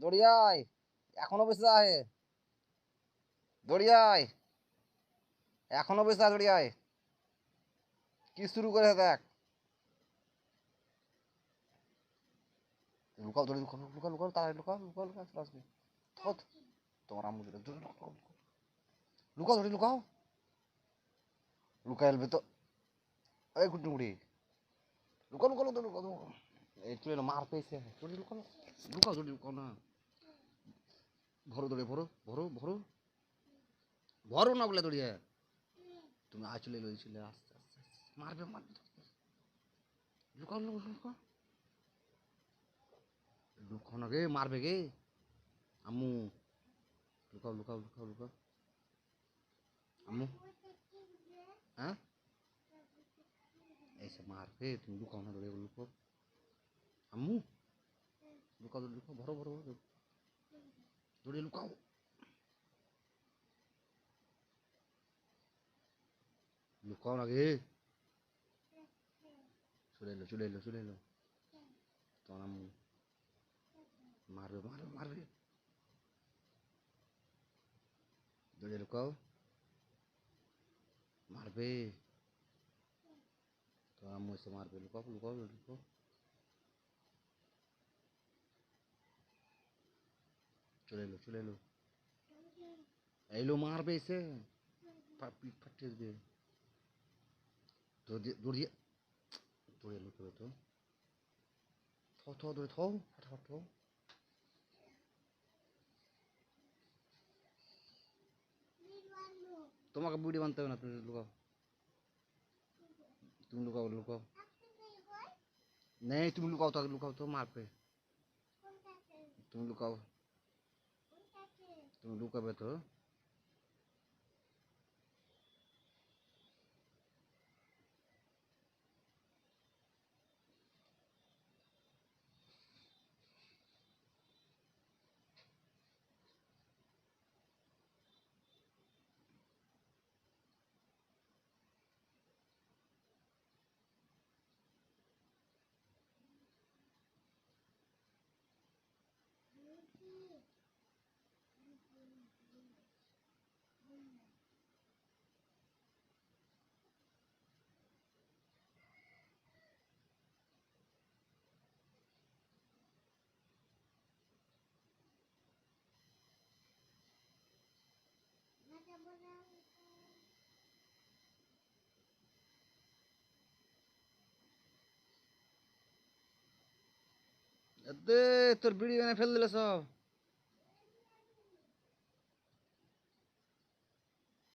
দড়িয়ায়, এখনও বসে আছে। দড়িয়ায়, এখনও বসে আছে দড়িয়ায়। কি শুরু করে দেখ। লুকাও, দড়ি লুকাও লুকাও লুকাও, তাড়াতাড়ি লুকাও লুকাও লুকাও, চলে আসবে। থত তোমার আম্মু দড়ি লুকাও লুকাও। দড়ি লুকাও। লুকাই এলবে তো। এই গুটি লুকাও লুকাও লুকাও লুকাও চলে মার পেয়েছে। লুকাও লুকাও লুকাও না। ভরো দৌড়ে, ভরো ভরো ভরো। ভরো না বলে দৌড়িয়ে। তুমি আঁচলে লইছিলে আস্তে আস্তে আস্তে মারবে মারবে। লুকাও লুকাও লুকাও। লুকাও গে, মারবে গে। আমু লুকাও লুকাও লুকাও লুকাও। আমু হ্যাঁ? এসে মারবে, তুমি লুকাও না দৌড়ে লুকাও। আমু লুকাও লুকাও। ভরো ভরো ভরো। দৌড়ে লুকাও লুকাও না গে চলে এলো চলে এলো চলে এলো তোমার আম্মু মারবে মারবে মারবে দৌড়ে লুকাও মারবে তোমার আম্মু এসে মারবে লুকাও লুকাও লুকাও চলে এলো চলে এলো এলো মারবে এসে পিঠ ফাটিয়ে দেবে। দৌড় দিয়ে দৌড় এলো কেউ তো। থ থ দৌড়ে থ থ। তোমাকে বুড়ি বানতে হবে না, তুমি লুকাও। তুমি লুকাও লুকাও। নেই, তুমি লুকাও তাকে লুকাও তো, মারবে। তুমি লুকাও। তুমি লুকাবে তো? তোর বিড়ি এনে ফেল দিলে সব।